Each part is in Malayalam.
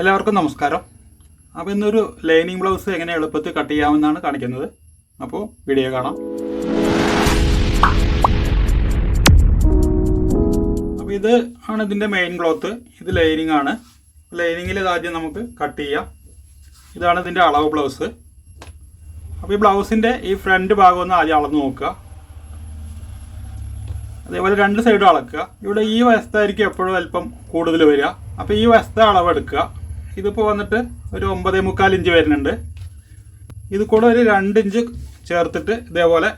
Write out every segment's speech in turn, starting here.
എല്ലാവർക്കും നമസ്കാരം. അപ്പോൾ ഇന്നൊരു ലൈനിങ് ബ്ലൗസ് എങ്ങനെ എളുപ്പത്തിൽ കട്ട് ചെയ്യാമെന്നാണ് കാണിക്കുന്നത്. അപ്പോൾ വീഡിയോ കാണാം. അപ്പോൾ ഇത് ആണ് ഇതിന്റെ മെയിൻ ക്ലോത്ത് ഇത് ലൈനിങ് ആണ്. ലൈനിങ്ങിൽ ഇതാദ്യം നമുക്ക് കട്ട് ചെയ്യാം. ഇതാണ് ഇതിന്റെ അളവ് ബ്ലൗസ്. അപ്പോൾ ഈ ബ്ലൗസിന്റെ ഈ ഫ്രണ്ട് ഭാഗം ഒന്ന് ആദ്യം അളന്ന് നോക്കുക. അതേപോലെ രണ്ട് സൈഡും അളക്കുക. ഇവിടെ ഈ വശത്തായിരിക്കും എപ്പോഴും അല്പം കൂടുതൽ വരിക. അപ്പോൾ ഈ വശത്തെ അളവ് എടുക്കുക ഇതിപ്പോൾ വന്നിട്ട് ഒരു ഒമ്പതേ മുക്കാൽ ഇഞ്ച് വരുന്നുണ്ട്. ഇത് കൂടെ ഒരു രണ്ട് ഇഞ്ച് ചേർത്തിട്ട് ഇതേപോലെ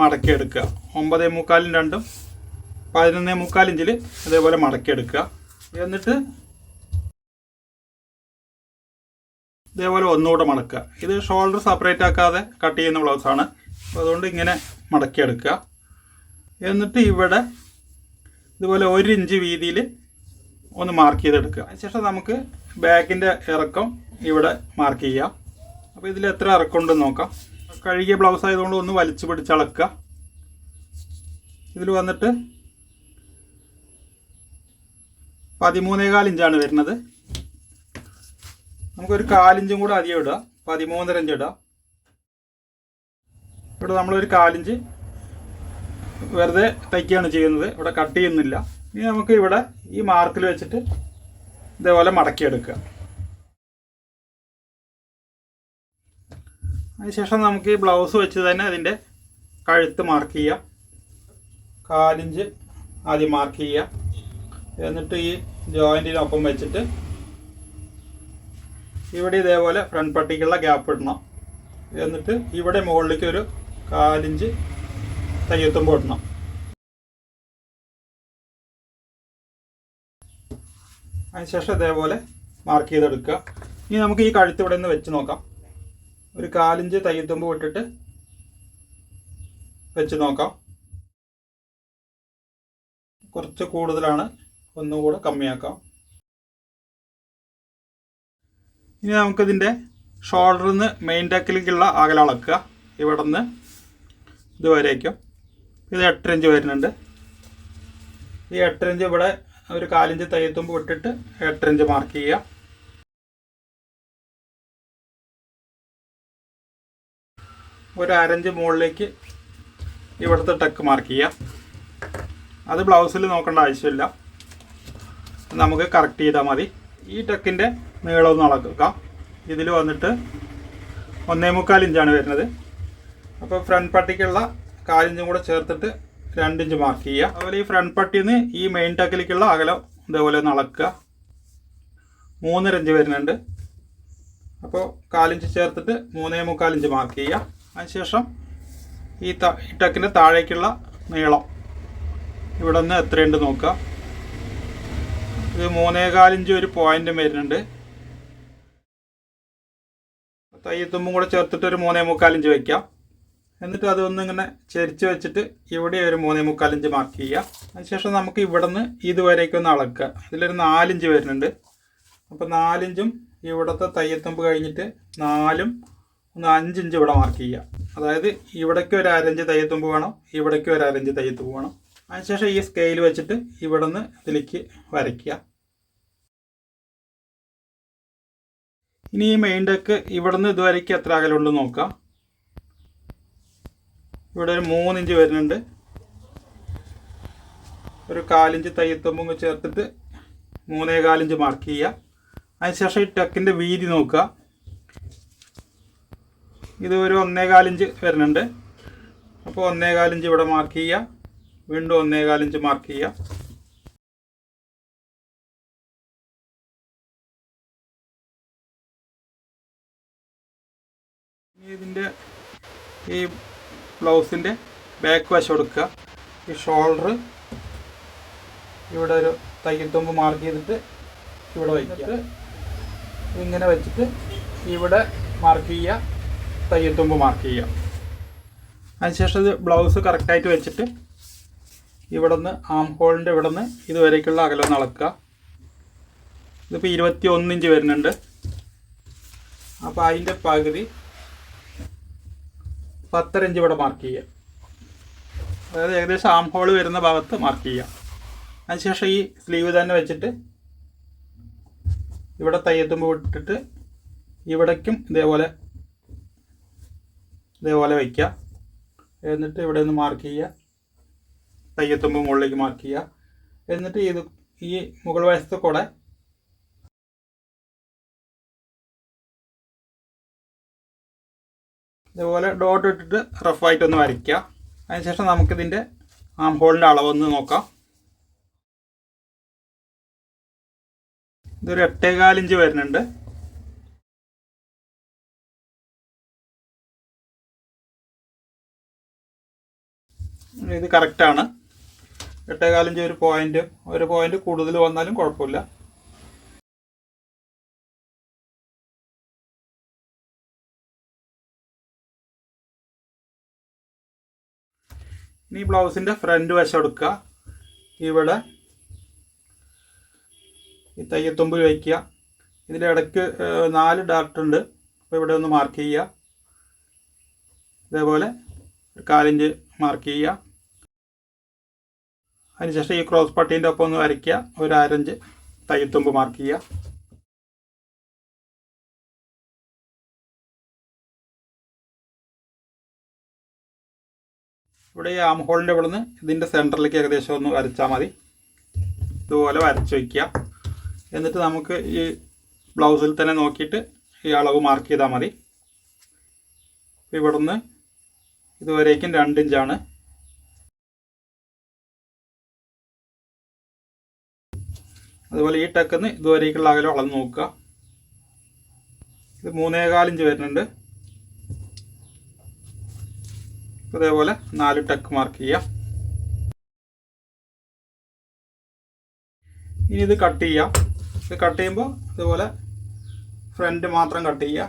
മടക്കിയെടുക്കുക. ഒമ്പതേ മുക്കാലും രണ്ടും പതിനൊന്നേ മുക്കാൽ ഇഞ്ചിൽ ഇതേപോലെ മടക്കിയെടുക്കുക. എന്നിട്ട് ഇതേപോലെ ഒന്നുകൂടെ മടക്കുക. ഇത് ഷോൾഡർ സെപ്പറേറ്റ് ആക്കാതെ കട്ട് ചെയ്യുന്ന ബ്ലൗസാണ്. അപ്പോൾ അതുകൊണ്ട് ഇങ്ങനെ മടക്കിയെടുക്കുക. എന്നിട്ട് ഇവിടെ ഇതുപോലെ ഒരു ഇഞ്ച് വീതിയിൽ ഒന്ന് മാർക്ക് ചെയ്തെടുക്കുക. അതിനുശേഷം നമുക്ക് ബാക്കിന്റെ ഇറക്കം ഇവിടെ മാർക്ക് ചെയ്യാം. അപ്പോൾ ഇതിൽ എത്ര ഇറക്കമുണ്ടെന്ന് നോക്കാം. കഴുകിയ ബ്ലൗസ് ആയതുകൊണ്ട് ഒന്ന് വലിച്ചു പിടിച്ചളക്കുക ഇതിൽ വന്നിട്ട് പതിമൂന്നേകാൽ ഇഞ്ചാണ് വരുന്നത്. നമുക്കൊരു കാലിഞ്ചും കൂടെ അധികം ഇടുക പതിമൂന്നര ഇഞ്ച് ഇടുക ഇവിടെ നമ്മളൊരു കാലിഞ്ച് വെറുതെ തയ്ക്കുകയാണ് ചെയ്യുന്നത്. ഇവിടെ കട്ട് ചെയ്യുന്നില്ല. ഇനി നമുക്ക് ഇവിടെ ഈ മാർക്കിൽ വെച്ചിട്ട് ഇതേപോലെ മടക്കിയെടുക്കുക. അതിനുശേഷം നമുക്ക് ഈ ബ്ലൗസ് വെച്ച് തന്നെ അതിന്റെ കഴുത്ത് മാർക്ക് ചെയ്യാം കാലിഞ്ച് ആദ്യം മാർക്ക് ചെയ്യുക. എന്നിട്ട് ഈ ജോയിന്റിനൊപ്പം വെച്ചിട്ട് ഇവിടെ ഇതേപോലെ ഫ്രണ്ട് പട്ടിക്കുള്ള ഗ്യാപ്പ് ഇടണം. എന്നിട്ട് ഇവിടെ മുകളിലേക്ക് ഒരു കാലിഞ്ച് തയ്യത്തുമ്പോൾ ഇടണം. അതിനുശേഷം ഇതേപോലെ മാർക്ക് ചെയ്തെടുക്കുക. ഇനി നമുക്ക് ഈ കഴുത്ത് ഇവിടെ നിന്ന് വെച്ച് നോക്കാം. ഒരു കാലിഞ്ച് തയ്യത്തുമ്പ് വിട്ടിട്ട് വെച്ച് നോക്കാം. കുറച്ച് കൂടുതലാണ് ഒന്നുകൂടെ കമ്മിയാക്കാം. ഇനി നമുക്കിതിന്റെ ഷോൾഡറിൽ നിന്ന് മെയിൻ ടെക്കിലേക്കുള്ള അകലം അളക്കുക. ഇവിടെ നിന്ന് ഇതുവരേക്കും. ഇത് എട്ടര ഇഞ്ച് വരുന്നുണ്ട്. ഈ എട്ടര ഇഞ്ച് ഇവിടെ ഒരു കാലിഞ്ച് തയ്യത്തുമ്പ് പൊട്ടിട്ട് എട്ടര ഇഞ്ച് മാർക്ക് ചെയ്യുക ഒരു അരഞ്ച് മുകളിലേക്ക് ഇവിടുത്തെ ടക്ക് മാർക്ക് ചെയ്യാം. അത് ബ്ലൗസിൽ നോക്കേണ്ട ആവശ്യമില്ല. നമുക്ക് കറക്റ്റ് ചെയ്താൽ മതി. ഈ ടെക്കിന്റെ ഒന്ന് അളക്കുക. ഇതിൽ വന്നിട്ട് ഒന്നേ മുക്കാൽ ഇഞ്ചാണ് വരുന്നത്. അപ്പോൾ ഫ്രണ്ട് പട്ടിക്കുള്ള കാലിഞ്ചും കൂടെ ചേർത്തിട്ട് രണ്ട് ഇഞ്ച് മാർക്ക് ചെയ്യുക. അതുപോലെ ഈ ഫ്രണ്ട് പട്ടിയിൽ നിന്ന് ഈ മെയിൻ ടക്കിലേക്കുള്ള അകലം ഇതേപോലെ ഒന്ന് അളക്കുക. മൂന്നര ഇഞ്ച് വരുന്നുണ്ട്. അപ്പോൾ കാലിഞ്ച് ചേർത്തിട്ട് മൂന്നേ മുക്കാലിഞ്ച് മാർക്ക് ചെയ്യുക. അതിനുശേഷം ഈ ത ഈ ടക്കിന്റെ താഴേക്കുള്ള നീളം. ഇവിടെ നിന്ന് എത്രയുണ്ട് നോക്കുക. ഇത് മൂന്നേകാലിഞ്ച് ഒരു പോയിന്റും വരുന്നുണ്ട്. തയ്യത്തുമ്പും കൂടെ ചേർത്തിട്ട് ഒരു മൂന്നേ മുക്കാലിഞ്ച് വയ്ക്കാം എന്നിട്ട് അതൊന്ന് ഇങ്ങനെ ചരിച്ച് വെച്ചിട്ട് ഇവിടെ ഒരു മൂന്നേ മുക്കാലിഞ്ച് മാർക്ക് ചെയ്യുക. അതിനുശേഷം നമുക്ക് ഇവിടെ നിന്ന് ഇതുവരേക്ക് ഒന്ന് അളക്കുക. ഇതിലൊരു നാലിഞ്ച് വരുന്നുണ്ട്. അപ്പോൾ നാലിഞ്ചും ഇവിടുത്തെ തയ്യത്തുമ്പ് കഴിഞ്ഞിട്ട് നാലും ഒന്ന് അഞ്ചിഞ്ച് ഇവിടെ മാർക്ക് ചെയ്യുക. അതായത് ഇവിടേക്ക് ഒരു അരഞ്ച് തയ്യത്തുമ്പ് വേണം ഇവിടേക്ക് ഒരു അരഞ്ച് തയ്യത്തുമ്പ് വേണം. അതിനുശേഷം ഈ സ്കെയിൽ വെച്ചിട്ട് ഇവിടെ നിന്ന് ഇതിലേക്ക് വരയ്ക്കുക. ഇനി ഈ മെയിൻ ഡെക്ക് ഇവിടെ നിന്ന് ഇതുവരേക്ക് എത്ര അകലുണ്ടെന്ന് നോക്കാം. ഇവിടെ ഒരു മൂന്നിഞ്ച് വരുന്നുണ്ട്. ഒരു കാലിഞ്ച് തയ്യത്തുമ്പും ചേർത്തിട്ട് മൂന്നേ കാലിഞ്ച് മാർക്ക് ചെയ്യുക. അതിനുശേഷം ഈ ടക്കിന്റെ വീതി നോക്കുക. ഇത് ഒരു ഒന്നേ കാലിഞ്ച് വരുന്നുണ്ട്. അപ്പോൾ ഒന്നേ കാലിഞ്ച് ഇവിടെ മാർക്ക് ചെയ്യുക. വീണ്ടും ഒന്നേ കാലിഞ്ച് മാർക്ക് ചെയ്യുക. ഇതിന്റെ ഈ ബ്ലൗസിന്റെ ബാക്ക് വശം എടുക്കുക ഈ ഷോൾഡർ ഇവിടെ ഒരു തയ്യൽ തുമ്പ് മാർക്ക് ചെയ്തിട്ട് ഇവിടെ വയ്ക്കുക. ഇങ്ങനെ വെച്ചിട്ട് ഇവിടെ മാർക്ക് ചെയ്യുക തയ്യൽത്തുമ്പ് മാർക്ക് ചെയ്യുക. അതിനുശേഷം ഇത് ബ്ലൗസ് കറക്റ്റായിട്ട് വെച്ചിട്ട് ഇവിടെ നിന്ന് ആം ഹോളിന്റെ ഇവിടെ നിന്ന് ഇതുവരേക്കുള്ള അകലം അളക്കുക. ഇതിപ്പോൾ ഇരുപത്തി ഒന്നിഞ്ച് വരുന്നുണ്ട്. അപ്പോൾ അതിന്റെ പകുതി പത്തര ഇഞ്ച് ഇവിടെ മാർക്ക് ചെയ്യുക. അതായത് ഏകദേശം ആം ഹോൾ വരുന്ന ഭാഗത്ത് മാർക്ക് ചെയ്യുക. അതിനുശേഷം ഈ സ്ലീവ് തന്നെ വെച്ചിട്ട് ഇവിടെ തയ്യത്തുമ്പ് ഇട്ടിട്ട് ഇവിടേക്കും ഇതേപോലെ ഇതേപോലെ വയ്ക്കുക എന്നിട്ട് ഇവിടെ നിന്ന് മാർക്ക് ചെയ്യുക. തയ്യത്തുമ്പ് മുകളിലേക്ക് മാർക്ക് ചെയ്യുക. എന്നിട്ട് ഇത് ഈ മുകൾ വശത്ത് കൂടെ ഇതുപോലെ ഡോട്ട് ഇട്ടിട്ട് റഫായിട്ടൊന്ന് വരയ്ക്കുക. അതിനുശേഷം നമുക്കിതിന്റെ ആം ഹോളിന്റെ അളവൊന്ന് നോക്കാം. ഇതൊരു എട്ടേകാലിഞ്ച് വരുന്നുണ്ട്. ഇത് കറക്റ്റാണ് എട്ടേകാലിഞ്ച് ഒരു പോയിന്റ് ഒരു പോയിന്റ് കൂടുതൽ വന്നാലും കുഴപ്പമില്ല. ഇനി ബ്ലൗസിന്റെ ഫ്രണ്ട് വശം എടുക്കുക. ഇവിടെ ഈ തയ്യത്തുമ്പിൽ വയ്ക്കുക. ഇതിന്റെ ഇടയ്ക്ക് നാല് ഡാർട്ട് ഉണ്ട്. അപ്പോൾ ഇവിടെ ഒന്ന് മാർക്ക് ചെയ്യുക. ഇതേപോലെ ഒരു കാലിഞ്ച് മാർക്ക് ചെയ്യുക. അതിനുശേഷം ഈ ക്രോസ് പട്ടീന്റെ ഒപ്പം ഒന്ന് വരയ്ക്കുക. ഒരു അരഞ്ച് തയ്യത്തുമ്പ് മാർക്ക് ചെയ്യുക. ഇവിടെ ഈ ആം ഹോളിന്റെ ഇവിടെ നിന്ന് ഇതിന്റെ സെന്ററിലേക്ക് ഏകദേശം ഒന്ന് വരച്ചാൽ മതി. ഇതുപോലെ വരച്ച് വയ്ക്കുക എന്നിട്ട് നമുക്ക് ഈ ബ്ലൗസിൽ തന്നെ നോക്കിയിട്ട് ഈ അളവ് മാർക്ക് ചെയ്താൽ മതി. ഇവിടുന്ന് ഇതുവരേക്കും രണ്ട് ഇഞ്ചാണ് അതുപോലെ ഈ ടക്കിന്ന് ഇതുവരേക്കുള്ള അകലം അളന്ന് നോക്കുക. ഇത് മൂന്നേകാലിഞ്ച് വരുന്നുണ്ട്. അതേപോലെ നാല് ടക്ക് മാർക്ക് ചെയ്യാം. ഇനി ഇത് കട്ട് ചെയ്യാം. ഇത് കട്ട് ചെയ്യുമ്പോൾ ഇതുപോലെ ഫ്രണ്ട് മാത്രം കട്ട് ചെയ്യുക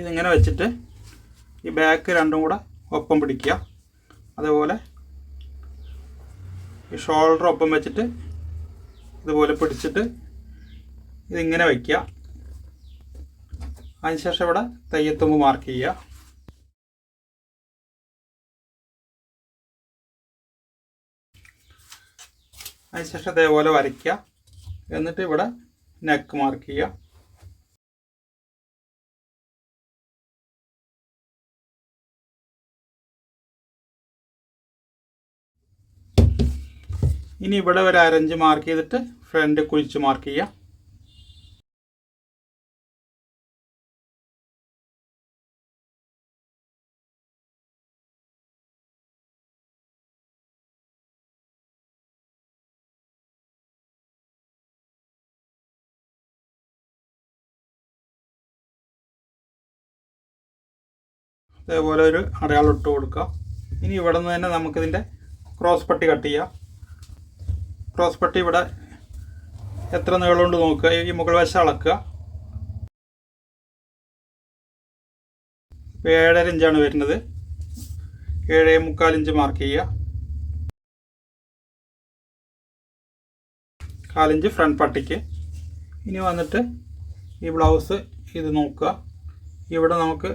ഇതിങ്ങനെ വെച്ചിട്ട് ഈ ബാക്ക് രണ്ടും കൂടെ ഒപ്പം പിടിക്കുക. അതേപോലെ ഈ ഷോൾഡർ ഒപ്പം വെച്ചിട്ട് ഇതുപോലെ പിടിച്ചിട്ട് ഇതിങ്ങനെ വയ്ക്കുക അതിനുശേഷം ഇവിടെ തയ്യത്തുമ്പ് മാർക്ക് ചെയ്യുക. അതിനുശേഷം ഇതേപോലെ വരയ്ക്കുക. എന്നിട്ട് ഇവിടെ നെക്ക് മാർക്ക് ചെയ്യുക. ഇനി ഇവിടെ ഒരു അരഞ്ച് മാർക്ക് ചെയ്തിട്ട് ഫ്രണ്ട് കുഴിച്ച് മാർക്ക് ചെയ്യുക അതേപോലെ ഒരു അടയാളം ഇട്ട് കൊടുക്കുക ഇനി ഇവിടെ നിന്ന് തന്നെ നമുക്കിതിന്റെ ക്രോസ് പട്ടി കട്ട് ചെയ്യാം. ക്രോസ് പട്ടി ഇവിടെ എത്ര നീളമുണ്ട് നോക്കുക. ഈ മുകൾ വശം അളക്കുക. ഏഴര ഇഞ്ചാണ് വരുന്നത്. ഏഴേ മുക്കാൽ ഇഞ്ച് മാർക്ക് ചെയ്യുക. കാലിഞ്ച് ഫ്രണ്ട് പട്ടിക്ക്. ഇനി വന്നിട്ട് ഈ ബ്ലൗസ് ഇത് നോക്കുക. ഇവിടെ നമുക്ക്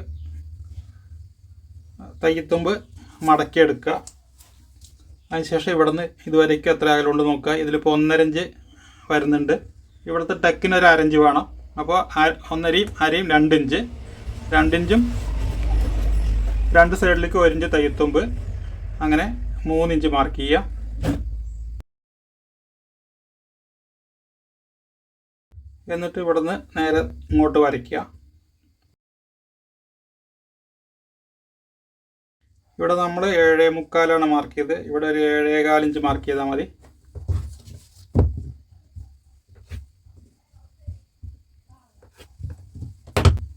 തയ്യത്തുമ്പ് മടക്കിയെടുക്കുക. അതിനുശേഷം ഇവിടുന്ന് ഇതുവരേക്കും എത്ര അകലുണ്ട് നോക്കുക. ഇതിലിപ്പോൾ ഒന്നരഞ്ച് വരുന്നുണ്ട്. ഇവിടുത്തെ ടെക്കിന് ഒരു അരഞ്ച് വേണം. അപ്പോൾ ഒന്നരയും അരയും രണ്ടിഞ്ച്. രണ്ടിഞ്ചും രണ്ട് സൈഡിലേക്ക് ഒരിഞ്ച് തയ്യത്തുമ്പ്. അങ്ങനെ മൂന്നിഞ്ച് മാർക്ക് ചെയ്യുക. എന്നിട്ട് ഇവിടുന്ന് നേരെ ഇങ്ങോട്ട് വരയ്ക്കുക. ഇവിടെ നമ്മൾ ഏഴേ മുക്കാലാണ് മാർക്ക് ചെയ്ത്. ഇവിടെ ഒരു ഏഴേകാലിഞ്ച് മാർക്ക് ചെയ്താൽ മതി.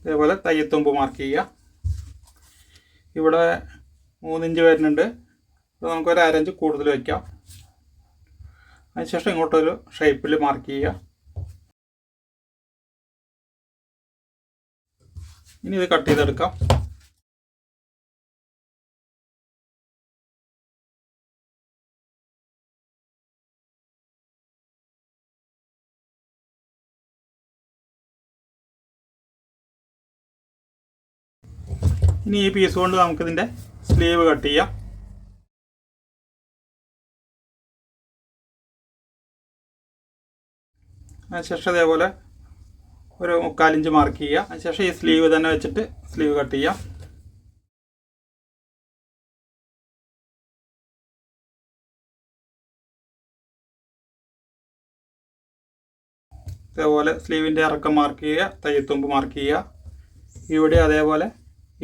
അതേപോലെ തയ്യത്തുമ്പ് മാർക്ക് ചെയ്യുക. ഇവിടെ മൂന്നിഞ്ച് വരുന്നുണ്ട്. അപ്പോൾ നമുക്കൊരു അരഞ്ച് കൂടുതൽ വയ്ക്കാം. അതിനുശേഷം ഇങ്ങോട്ടൊരു ഷേപ്പിൽ മാർക്ക് ചെയ്യുക. ഇനി ഇത് കട്ട് ചെയ്തെടുക്കാം. ഇനി ഈ പീസ് കൊണ്ട് നമുക്കിതിന്റെ സ്ലീവ് കട്ട് ചെയ്യാം. അതിനുശേഷം ഇതേപോലെ ഒരു മുക്കാലിഞ്ച് മാർക്ക് ചെയ്യുക. അതിനുശേഷം ഈ സ്ലീവ് തന്നെ വെച്ചിട്ട് സ്ലീവ് കട്ട് ചെയ്യാം. ഇതേപോലെ സ്ലീവിന്റെ ഇറക്കം മാർക്ക് ചെയ്യുക തയ്യത്തുമ്പ് മാർക്ക് ചെയ്യുക. ഇവിടെ അതേപോലെ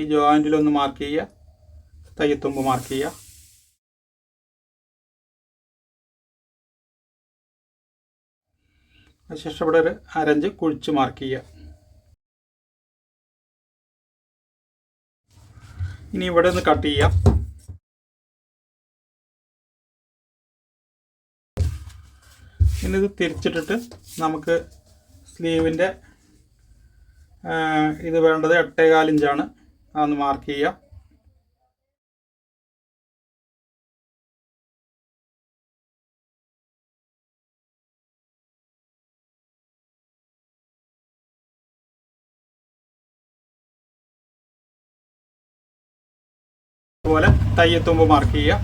ഈ ജോയിന്റിലൊന്ന് മാർക്ക് ചെയ്യുക. തയ്യത്തുമ്പ് മാർക്ക് ചെയ്യുക. അതിനുശേഷം ഇവിടെ ഒരു അരഞ്ച് കുഴിച്ച് മാർക്ക് ചെയ്യുക. ഇനി ഇവിടെ ഒന്ന് കട്ട് ചെയ്യാം ഇനി ഇത് തിരിച്ചിട്ടിട്ട് നമുക്ക് സ്ലീവിന്റെ ഇത് വേണ്ടത് എട്ടേകാൽ ഇഞ്ചാണ്. അതൊന്ന് മാർക്ക് ചെയ്യാം. അതുപോലെ തയ്യത്തുമ്പ് മാർക്ക് ചെയ്യുക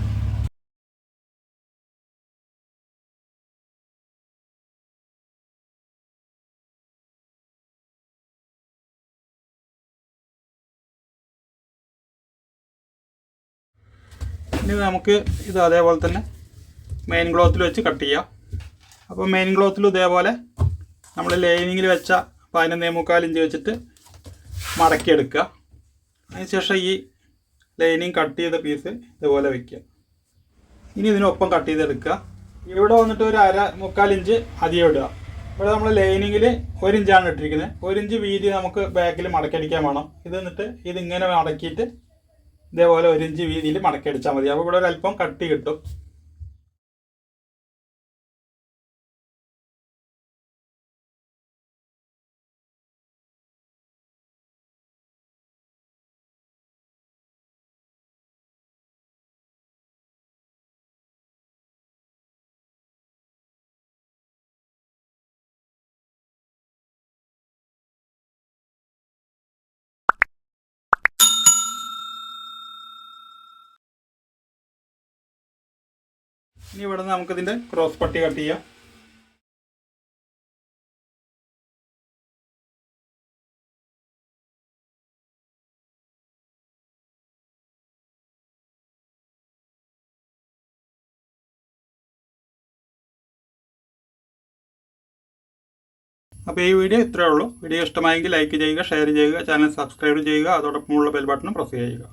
ഇനി നമുക്ക് ഇത് അതേപോലെ തന്നെ മെയിൻ ക്ലോത്തിൽ വെച്ച് കട്ട് ചെയ്യാം. അപ്പോൾ മെയിൻ ക്ലോത്തിൽ ഇതേപോലെ നമ്മൾ ലൈനിങ്ങിൽ വെച്ച പതിനൊന്നേ മുക്കാൽ ഇഞ്ച് വെച്ചിട്ട് മടക്കിയെടുക്കുക. അതിനുശേഷം ഈ ലൈനിങ് കട്ട് ചെയ്ത പീസ് ഇതുപോലെ വെക്കുക. ഇനി ഇതിനൊപ്പം കട്ട് ചെയ്തെടുക്കുക. ഇവിടെ വന്നിട്ട് ഒരു അര മുക്കാൽ ഇഞ്ച് അധികം ഇടുക. ഇവിടെ നമ്മൾ ലൈനിങ്ങിൽ ഒരു ഇഞ്ചാണ് ഇട്ടിരിക്കുന്നത്. ഒരു ഇഞ്ച് വീതി നമുക്ക് ബാക്കിൽ മടക്കടിക്കാൻ വേണം. ഇത് എന്നിട്ട് ഇതിങ്ങനെ മടക്കിയിട്ട് ഇതേപോലെ ഒരു ഇഞ്ച് വീതിയിൽ മടക്കി അടിച്ചാൽ മതി. അപ്പോൾ ഇവിടെ ഒരു അല്പം കട്ടി കിട്ടും. ഇനി ഇവിടെ നിന്ന് നമുക്കിതിന്റെ ക്രോസ് പട്ടി കട്ട് ചെയ്യാം. അപ്പോൾ ഈ വീഡിയോ ഇത്രയേ ഉള്ളൂ. വീഡിയോ ഇഷ്ടമായെങ്കിൽ ലൈക്ക് ചെയ്യുക ഷെയർ ചെയ്യുക ചാനൽ സബ്സ്ക്രൈബ് ചെയ്യുക അതോടൊപ്പമുള്ള ബെൽ ബട്ടൺ പ്രസ് ചെയ്യുക.